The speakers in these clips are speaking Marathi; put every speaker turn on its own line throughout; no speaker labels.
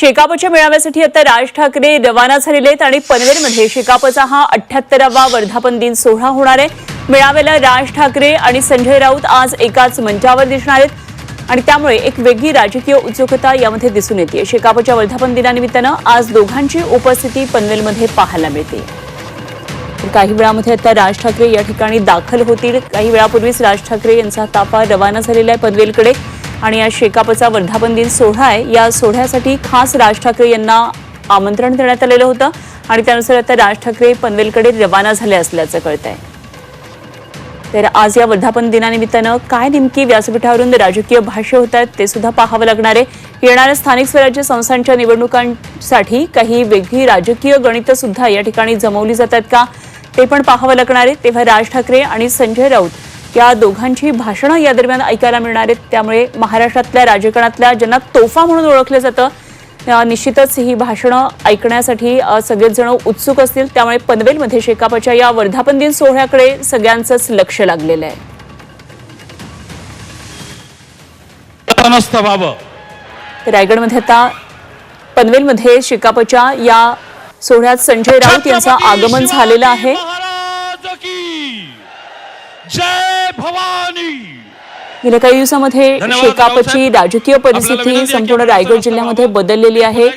शेकापच्या मेळाव्यासाठी आता राज ठाकरे रवाना झालेले आहेत आणि पनवेलमध्ये शेकापचा हा अठ्याहत्तरावा वर्धापन दिन सोहळा होणार आहे. मेळाव्याला राज ठाकरे आणि संजय राऊत आज एकाच मंचावर दिसणार आहेत. आणि त्यामुळे एक वेगळी राजकीय उत्सुकता यामध्ये दिसून येते. शेकापच्या वर्धापन दिनानिमित्तानं आज दोघांची उपस्थिती पनवेलमध्ये पाहायला मिळते. काही वेळामध्ये आता राज ठाकरे या ठिकाणी दाखल होतील. काही वेळापूर्वीच राज ठाकरे यांचा ताफा रवाना झालेला आहे पनवेलकडे. आणि या शेकापचा वर्धापन दिन सोहळा आहे. या सोहळ्यासाठी खास राज ठाकरे यांना आमंत्रण देण्यात आलेलं होतं आणि त्यानुसार आता राज ठाकरे पनवेलकडे रवाना झाले असल्याचं कळत आहे तर आज या वर्धापन दिनानिमित्तानं काय नेमकी व्यासपीठावरून राजकीय भाष्य होत आहेत ते सुद्धा पाहावं लागणार आहे. येणाऱ्या स्थानिक स्वराज्य संस्थांच्या निवडणुकांसाठी काही वेगळी राजकीय गणितं सुद्धा या ठिकाणी जमवली जातात का? ते पण पाहावं लागणार आहे. तेव्हा राज ठाकरे आणि संजय राऊत या दोघांची भाषणं या दरम्यान ऐकायला मिळणार आहेत. त्यामुळे महाराष्ट्रातल्या राजकारणातल्या ज्यांना तोफा म्हणून ओळखलं जातं निश्चितच ही भाषणं ऐकण्यासाठी सगळेच जण उत्सुक असतील. त्यामुळे पनवेलमध्ये शेकापच्या या वर्धापन दिन सोहळ्याकडे सगळ्यांचंच लक्ष लागलेलं आहे. रायगडमध्ये आता पनवेलमध्ये शेकापच्या या सोहळ्यात संजय राऊत यांचं आगमन झालेलं आहे. गेल्या काही दिवसामध्ये शेकापची. राजकीय परिस्थिती संपूर्ण रायगड जिल्ह्यामध्ये. बदललेली आहे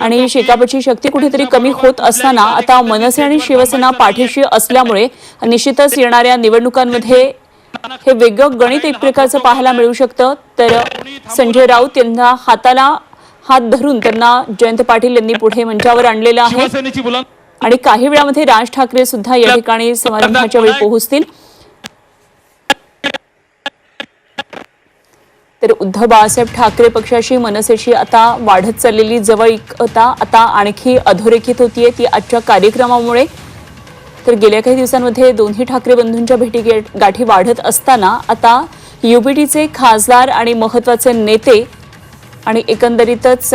आणि शेकापची शक्ती कुठेतरी कमी होत असताना आता मनसे आणि शिवसेना पाठीशी असल्यामुळे निश्चितच येणाऱ्या निवडणुकांमध्ये हे वेगळं गणित एक प्रकारचं पाहायला मिळू शकतं. तर संजय राऊत यांना हाताला हात धरून त्यांना जयंत पाटील यांनी पुढे मंचावर आणलेलं आहे. आणि काही वेळामध्ये राज ठाकरे सुद्धा या ठिकाणी समारंभाच्या वेळी पोहोचतील. तर उद्धव बाळासाहेब ठाकरे पक्षाशी मनसेशी आता वाढत चाललेली जवळीकता आता आणखी अधोरेखित होतीये. ती आजच्या कार्यक्रमामुळे. तर गेल्या काही दिवसांमध्ये दोन्ही ठाकरे बंधूंच्या भेटी गाठी वाढत असताना आता युबीटीचे खासदार आणि महत्त्वाचे नेते आणि एकंदरीतच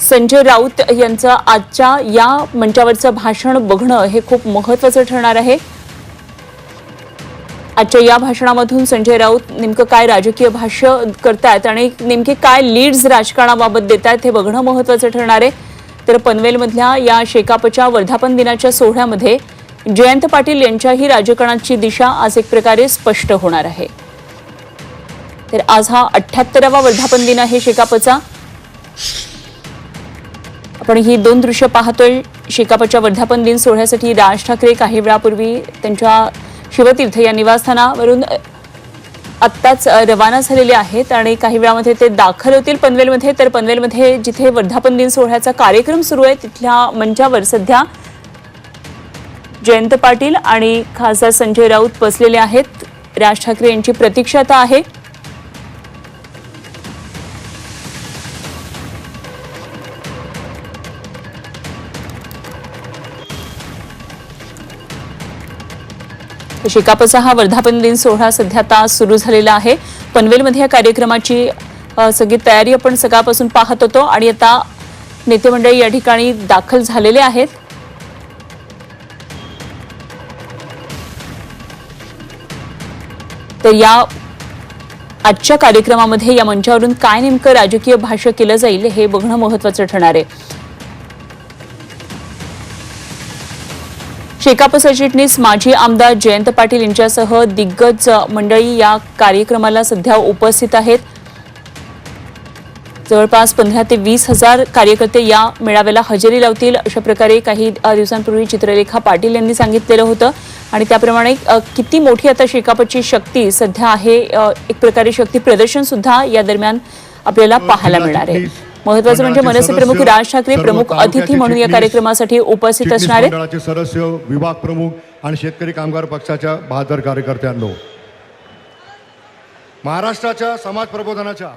संजय राऊत यांचं आजच्या या मंचावरचं भाषण बघणं हे खूप महत्वाचं ठरणार आहे. आजच्या या भाषणामधून संजय राऊत नेमकं काय राजकीय भाष्य करतायत आणि नेमके काय लीड्स राजकारणाबाबत देत आहेत हे बघणं महत्वाचं ठरणार आहे. तर पनवेलमधल्या या शेकापच्या वर्धापन दिनाच्या सोहळ्यामध्ये जयंत पाटील यांच्याही राजकारणाची दिशा आज एक प्रकारे स्पष्ट होणार आहे. तर आज हा अठ्याहत्तरावा वर्धापन दिन आहे शेकापचा. आपण ही दोन दृश्य पाहतोय. शेकापच्या वर्धापन दिन सोहळ्यासाठी राज ठाकरे काही वेळापूर्वी त्यांच्या शिवतीर्थ या निवासस्थानावरून आत्ताच रवाना झालेले आहेत आणि काही वेळामध्ये ते दाखल होतील पनवेलमध्ये. तर पनवेलमध्ये जिथे वर्धापन दिन सोहळ्याचा कार्यक्रम सुरू आहे तिथल्या मंचावर सध्या जयंत पाटील आणि खासदार संजय राऊत बसलेले आहेत. राज ठाकरे यांची प्रतीक्षा आता आहे. शेकापचा हा वर्धापन दिन सोहळा सध्या आता सुरू झालेला आहे. पनवेलमध्ये या कार्यक्रमाची सगळी तयारी आपण सकाळपासून पाहत होतो आणि आता नेते मंडळी या ठिकाणी दाखल झालेले आहेत. तर या आजच्या कार्यक्रमामध्ये या मंचावरून काय नेमकं राजकीय भाष्य केलं जाईल हे बघणं महत्वाचं ठरणार आहे. शेकाप सरचिटणीस माजी आमदार जयंत पाटील यांच्यासह दिग्गज मंडळी या कार्यक्रमाला सध्या उपस्थित आहेत. जवळपास पंधरा ते वीस हजार कार्यकर्ते या मेळाव्याला हजेरी लावतील. अशा प्रकारे काही दिवसांपूर्वी चित्रलेखा पाटील यांनी सांगितलेलं होतं. आणि त्याप्रमाणे किती मोठी आता शेकापची शक्ती सध्या आहे एक प्रकारे शक्ती प्रदर्शन सुद्धा या दरम्यान आपल्याला पाहायला मिळणार आहे. महत्वाचं म्हणजे मनसे प्रमुख राज ठाकरे प्रमुख अतिथी म्हणून या कार्यक्रमासाठी उपस्थित असणार आहेत.
मंडळाचे सदस्य विभाग प्रमुख आणि शेतकरी कामगार पक्षाच्या बहादर कार्यकर्त्यांनो. महाराष्ट्राच्या समाज प्रबोधनाच्या